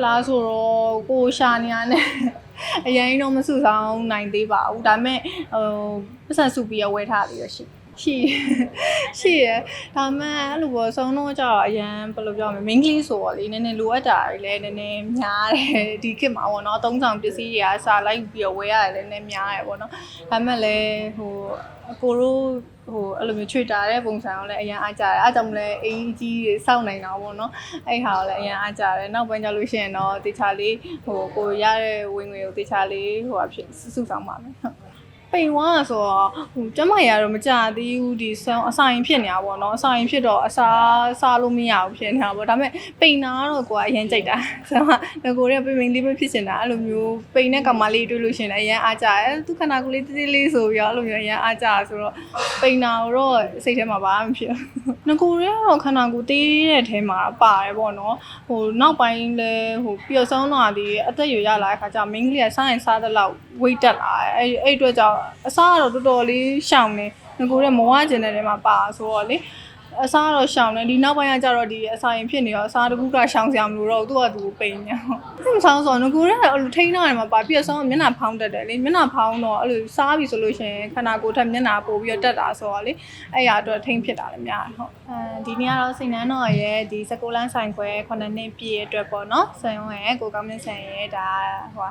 ဖြစ်လားဆိုတော့ကိုရှာနေရနဲ့အရင်တော့မစုဆောင်နိုင်သေးပါဘူးဒါပေမဲ့ဟိုပတ်စံစုပြီးရဝဲထားပြီးရရှိရှိရှိရဒါပေမဲ့အဲ့လိုပေါ့ဆုံးတော့ကြတော့အရင်ဘယ်လိုပြောမလဲ main ကလေးဆိုတော့လေနည်းနည်းလိုအပ်တာတွေလည်းနည်းနည်းများတယ်ဒီခေတ်မှာပေါ့နော်အသုံးဆောင်ပစ္စည်းတွေကစာလိုက်ပြီးတော့ဝယ်ရတယ်လည်းနည်းများတယ်ပေါ့နော်ဒါပေမဲ့လည်းဟိုအကိုတို့ ဟိုအဲ့လိုမျိုးချွေတာတဲ့ပုံစံကိုလည်းအရင်အားကြတယ်အားကြောင့်မလဲအင်းကြီးတွေစောင့်နိုင်တာပေါ့နော်အဲ့ဟာကိုလည်းအရင်အားကြတယ်နောက်ပိုင်းကျလို့ရှိရင်တော့တေချာလေးဟိုကိုရတဲ့ဝင်ငွေကိုတေချာလေးဟိုအဖြစ်စုဆောင်ပါမယ်ဟုတ် ပိန်ဝါဆိုတော့ဟိုကျမရတော့မကြသေးဘူးဒီဆောင်းအစာရင်ဖြစ်နေတာပေါ့နော်အစာရင်ဖြစ်တော့အစာစားလို့မရဘူးဖြစ်နေတာပေါ့ဒါပေမဲ့ပိန်နာတော့ကိုကအရင်ကြိုက်တာဆိုတော့ငကိုတွေကပိန်ပိန်လေးပဲဖြစ်နေတာအဲ့လိုမျိုးပိန်နဲ့ကောင်မလေးတွေ့လို့ရှိရင်လည်းအရင်အားကြတယ်သူခန္ဓာကိုယ်လေးတိတိလေးဆိုပြီးတော့အဲ့လိုမျိုးအရင်အားကြဆိုတော့ပိန်နာတော့စိတ်ထဲမှာဘာမှမဖြစ်ဘူးငကိုတွေကတော့ခန္ဓာကိုယ်တေးတဲ့ထဲမှာပါတယ်ပေါ့နော်ဟိုနောက်ပိုင်းလဲဟိုပျော်ဆုံးတော့ဒီအသက်ရွယ်ရလာတဲ့ခါကျမင်းကလေးကစားရင်စားတဲ့လောက်ဝိတ်တက်လာတယ်အဲ့အဲ့အတွက်ကြောင့်အစားကတော့တော်တော်လေးရှောင်နေငကိုတဲ့မဝကျင်တဲ့ထဲမှာပါဆိုတော့လေ အစားကတော့ရှောင်နေဒီနောက်ပိုင်းကကျတော့ဒီအစာရင်ဖြစ်နေတော့အစားတစ်ခုကရှောင်စရာမလိုတော့သူ့ကသူပိန်နေဟုတ်မဆောင်ဆိုတော့ငကိုတဲ့အဲ့လိုထိန်းထားတယ်မှာပါပြည့်ဆုံးမျက်နှာဖောင်းတက်တယ်လေမျက်နှာဖောင်းတော့အဲ့လိုစားပြီဆိုလို့ရှိရင်ခန္ဓာကိုယ်ထက်မျက်နှာပိုပြီးတော့တက်တာဆိုတော့လေအဲ့ရအတွက်ထိန်းဖြစ်တာလည်းများတယ်ဟုတ်အဲဒီနေ့ကတော့စိတ်နှမ်းတော့ရဲ့ဒီစကိုလန်းဆိုင်ခွဲ9နှစ်ပြည့်အတွက်ပေါ့နော်ဆန်ရုံးရဲ့ကိုကောင်းမြင့်ဆန်ရဲ့ဒါဟို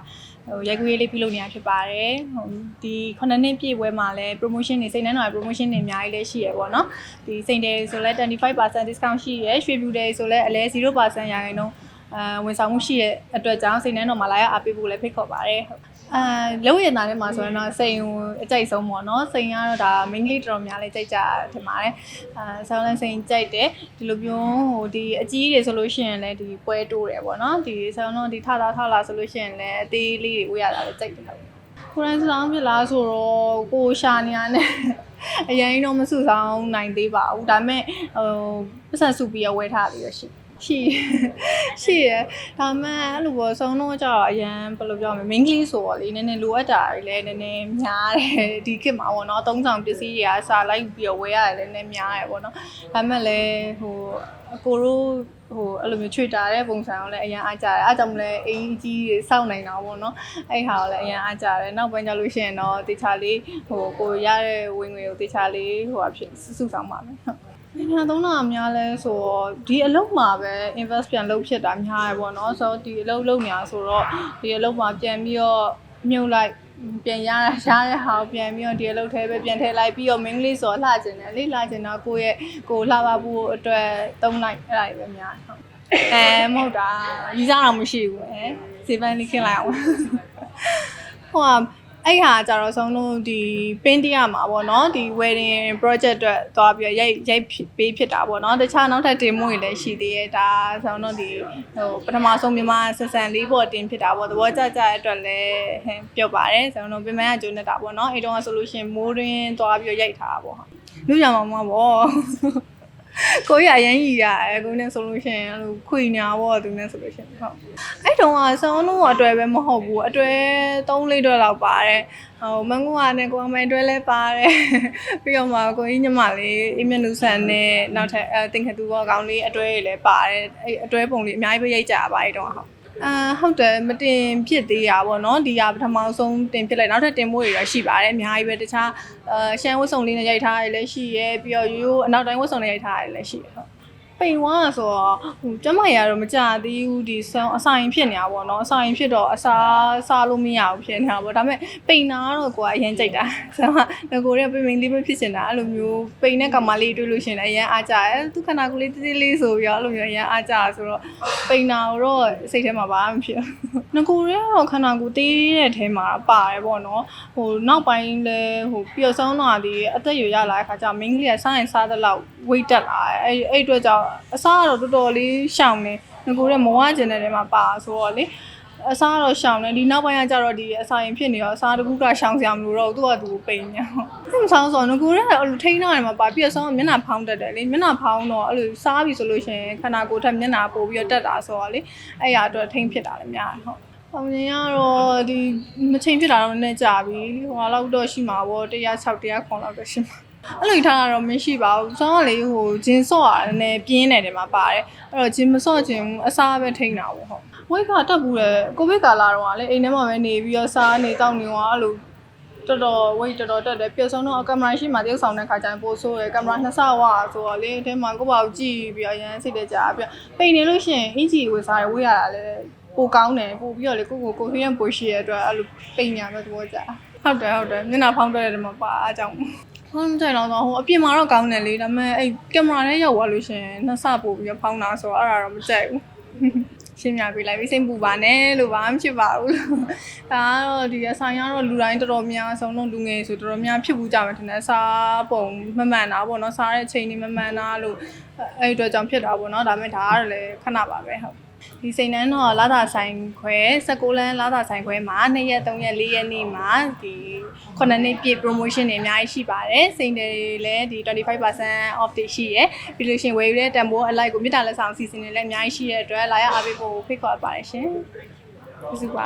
ဟိုရိုက်ကူးရေးလေးပြုလုပ်နေတာဖြစ်ပါတယ်ဟိုဒီ9နှစ်ပြည့်ပွဲမှာလည်း promotion တွေစိတ်နှမ်းတော့ promotion တွေအများကြီးလည်းရှိရပေါ့နော်ဒီစိန်တယ်ဆိုလဲ25% discount ရှိရရွှေပြူတယ်ဆိုလဲအလဲ0%ရာခိုင်နှုန်းအာဝန်ဆောင်မှုရှိတဲ့အတွက်ကြောင့်စိတ်နှမ်းတော့မှာလာရအားပေးဖို့လည်းဖိတ်ခေါ်ပါတယ်ဟုတ်အာလုံးရည်သားထဲမှာဆိုရင်တော့စိန်ကိုအကြိုက်ဆုံးပေါ့နော်စိန်ကတော့ဒါ main လေးတော်တော်များလေးကြိုက်ကြထင်ပါတယ်အာဆောင်းလန်းစိန်ကြိုက်တယ်ဒီလိုမျိုးဟိုဒီအကြီးတွေဆိုလို့ရှိရင်လည်းဒီပွဲတိုးတယ်ပေါ့နော်ဒီဆောင်းတော့ဒီထသာထလာဆိုလို့ရှိရင်လည်းအသေးလေးတွေဝေးရတာလည်းကြိုက်တယ်ဟုတ်ကိုရန်ဆောင်ဖြစ်လားဆိုတော့ကိုရှာနေရနဲ့ အရင်တော့မစုဆောင်နိုင်သေးပါဘူးဒါပေမဲ့ဟိုပတ်စံစုပြီးရဝဲထားပြီးရရှိ ရှိရှိရဒါမှအဲ့လိုပေါ့ဆုံးတော့ကြတော့အရန်ဘယ်လိုပြောမလဲ main ကလေးဆိုတော့လေနည်းနည်းလိုအပ်တာတွေလည်းနည်းနည်းများတယ်ဒီခေတ်မှာပေါ့နော်အသုံးဆောင်ပစ္စည်းတွေကစာလိုက်ပြီးတော့ဝယ်ရတယ်လည်းနည်းနည်းများတယ်ပေါ့နော်ဒါမှလည်းဟိုအကိုတို့ဟိုအဲ့လိုမျိုးချွေတာတဲ့ပုံစံကိုလည်းအရင်အားကြတယ်အားကြောင့်မလဲအင်းကြီးတွေစောင့်နိုင်တာပေါ့နော်အဲ့ဟာကိုလည်းအရင်အားကြတယ်နောက်ပိုင်းကျလို့ရှိရင်တော့တေချာလေးဟိုကိုရတဲ့ဝင်ငွေကိုတေချာလေးဟိုအဖြစ်စုဆောင်ပါမယ်ဟုတ်။ ညာသုံးတာအများလဲဆိုတော့ဒီအလုပ်မှာပဲ invest ပြန်လုပ်ဖြစ်တာများရပေါ့နော်ဆိုတော့ဒီအလုပ်လုပ်နေတာဆိုတော့ဒီအလုပ်မှာပြန်ပြီးတော့မြုပ်လိုက်ပြန်ရရရတဲ့ဟာကိုပြန်ပြီးတော့ဒီအလုပ်ထဲပဲပြန်ထည့်လိုက်ပြီးတော့ main လေးဆိုတော့လှကျင်တယ်လေလှကျင်တော့ကိုယ့်ရဲ့ကိုယ်လှပဖို့အတွက်သုံးလိုက်အဲ့ဒါတွေပဲများတယ်ဟုတ်အဲမဟုတ်တာရီးစားတော့မရှိဘူးအဲစေပန်းလေးခင်းလိုက်အောင်ဟိုက အဲ့ဟာကြတော့ဆုံးလို့ဒီပင်းတရမှာပေါ့နော်ဒီ wedding project အတွက်သွားပြီးရိုက်ရိုက်ပေးဖြစ်တာပေါ့နော်တခြားနောက်ထပ်တင်မှုတွေလည်းရှိသေးရဲ့ဒါဆုံးတော့ဒီဟိုပထမဆုံးမြန်မာဆက်ဆန်လေးပေါ်တင်ဖြစ်တာပေါ့သဘောကျကျအတွက်လည်းဟင်ပြောပါတယ်ဆုံးတော့ပြင်မရကျိုးနေတာပေါ့နော်အဲ့တုန်းကဆိုလို့ရှိရင်မိုးတွင်းသွားပြီးရိုက်ထားတာပေါ့ဟာလူကြမှာမပေါ့ ကိုရအရင်ကြီးရတယ်ကိုနဲ့ဆိုလို့ရှိရင်အဲ့လိုခွေညာပေါ့သူနဲ့ဆိုလို့ရှိရင်ဟုတ်အဲ့တုန်းကဆောင်းလုံးအတွဲပဲမဟုတ်ဘူးအတွဲ3လေးတွဲလောက်ပါတယ်ဟိုမန်ကူကနဲ့ကိုအမေတွဲလဲပါတယ်ပြီးတော့မှကိုကြီးညီမလေးအင်းမြနူဆန်နဲ့နောက်ထပ်အဲတင်ခတူဘောကောင်လေးအတွဲတွေလည်းပါတယ်အဲ့အတွဲပုံလေးအများကြီးပဲရိုက်ကြပါအဲ့တုန်းကဟုတ် အာဟုတ်တယ်မတင်ဖြစ်သေးရပါတော့ဒီကပထမဆုံးတင်ဖြစ်လိုက်နောက်ထပ်တင်မို့တွေရရှိပါတယ်အများကြီးပဲတခြားအာရှမ်းဝတ်စုံလေးနဲ့ရိုက်ထားရလည်းရှိရဲပြီးတော့ရိုးရိုးအနောက်တိုင်းဝတ်စုံနဲ့ရိုက်ထားရလည်းရှိရဟုတ် ပိန်ဝါဆိုတော့ဟိုကျမရတော့မကြသေးဘူးဒီဆောင်းအစာရင်ဖြစ်နေတာပေါ့နော်အစာရင်ဖြစ်တော့အစာစားလို့မရဘူးဖြစ်နေတာပေါ့ဒါပေမဲ့ပိန်နာတော့ကိုကအရင်ကြိုက်တာဆိုတော့ငကိုတွေကပိန်ပိန်လေးပဲဖြစ်နေတာအဲ့လိုမျိုးပိန်နဲ့ကောင်မလေးတွေ့လို့ရှိရင်လည်းအရင်အားကြတယ်သူခန္ဓာကိုယ်လေးတိတိလေးဆိုပြီးတော့အဲ့လိုမျိုးအရင်အားကြဆိုတော့ပိန်နာတော့စိတ်ထဲမှာဘာမှမဖြစ်ဘူးငကိုတွေကတော့ခန္ဓာကိုယ်တေးတဲ့ထဲမှာပါတယ်ပေါ့နော်ဟိုနောက်ပိုင်းလဲဟိုပျော်ဆုံးတော့ဒီအသက်ရွယ်ရလာတဲ့ခါကျမင်းကလေးကစားရင်စားတဲ့လောက်ဝိတ်တက်လာတယ်အဲ့အဲ့အတွက်ကြောင့်အစားကတော့တော်တော်လေးရှောင်နေငကိုတဲ့မဝကျင်တဲ့ထဲမှာပါဆိုတော့လေအစားကတော့ရှောင်နေဒီနောက်ပိုင်းကကျတော့ဒီအစာရင်ဖြစ်နေတော့အစားတစ်ခုကရှောင်စရာမလိုတော့သူ့ကသူပိန်နေဟုတ်မဆောင်ဆိုတော့ငကိုတဲ့အဲ့လိုထိန်းထားတယ်မှာပါပြည့်စုံမျက်နှာဖောင်းတက်တယ်လေမျက်နှာဖောင်းတော့အဲ့လိုစားပြီဆိုလို့ရှိရင်ခန္ဓာကိုယ်ထက်မျက်နှာပိုပြီးတော့တက်တာဆိုတော့လေအဲ့ရအတွက်ထိန်းဖြစ်တာလည်းများတယ်ဟုတ်။အောင်ရင်ကတော့ဒီမချိန်ဖြစ်တာတော့နည်းနည်းကြာပြီ။ဟိုလောက်တော့ရှိမှာပေါ့106 109လောက်တော့ရှိမှာ။ အဲ့လိုထားတာတော့မရှိပါဘူး။ဆောင်းကလေဟိုဂျင်းစော့ရတယ်နည်းပြင်းနေတယ်မှာပါတယ်။အဲ့တော့ဂျင်းမစော့ခြင်းအစားပဲထိန်းတာပေါ့ဟုတ်။ဝိတ်ကတက်ဘူးလေကိုဗစ်ကာလာတော့ကလေအိမ်ထဲမှာပဲနေပြီးတော့စားနေတောက်နေသွားအဲ့လိုတော်တော်ဝိတ်တော်တော်တက်တယ်ပြည့်စုံတော့ကင်မရာရှိမှတရုပ်ဆောင်တဲ့ခါကျရင်ပို့ဆိုးရယ်ကင်မရာနှစ်ဆဝါဆိုတော့လေအထဲမှာကိုယ့်ဘာကိုကြည့်ပြီးတော့အရင်စိတ်တကြပြီးပိန်နေလို့ရှိရင်အင်ဂျီဝယ်စားရဝေးရတာလေပိုကောင်းတယ်ပို့ပြီးတော့လေကိုကိုကိုဖီးရန်ပိုရှိရတဲ့အတွက်အဲ့လိုပိန်ညာပဲသဘောကျဟုတ်တယ်ဟုတ်တယ်မျက်နှာဖောင်းတက်တယ်မှာပါအားကြောင့် ဟောမကြိုက်တော့ဟိုအပြင်မှာတော့ကောင်းတယ်လေဒါပေမဲ့အဲ့ကင်မရာထဲရောက်သွားလို့ရှိရင်နှစ်ဆပို့ပြီးတော့ဖောင်းတာဆိုတော့အဲ့ဒါတော့မကြိုက်ဘူးရှင်းပြပေးလိုက်ပြီးစိတ်ပူပါနဲ့လို့ဘာမှဖြစ်ပါဘူးလို့ဒါကတော့ဒီအဆိုင်ကတော့လူတိုင်းတော်တော်များဆုံးတော့လူငယ်ဆိုတော်တော်များဖြစ်ဘူးကြမယ်ထင်တယ်စားပုံမမှန်တာပေါ့နော်စားတဲ့အချိန်တွေမမှန်တာလို့အဲ့ဒီအတွက်ကြောင့်ဖြစ်တာပေါ့နော်ဒါပေမဲ့ဒါကတော့လည်းခဏပါပဲဟုတ် ဒီစိန်နန်းတော့လာတာဆိုင်ခွဲ16လမ်းလာတာဆိုင်ခွဲမှာ2ရက်3ရက်4ရက်နေ့မှာဒီ9နှစ်ပြည့် promotion တွေအများကြီးရှိပါတယ်စိန်တွေလည်းဒီ25% off တွေရှိရယ်ပြီးလို့ရှိရင်ဝယ်ယူတဲ့တန်ဖိုးအလိုက်ကိုမြေတားလက်ဆောင်စီစဉ်တွေလည်းအများကြီးရှိရတဲ့အတွက်လာရအားပေးဖို့ဖိတ်ခေါ်ပါတယ်ရှင်ကျေးဇူးပါ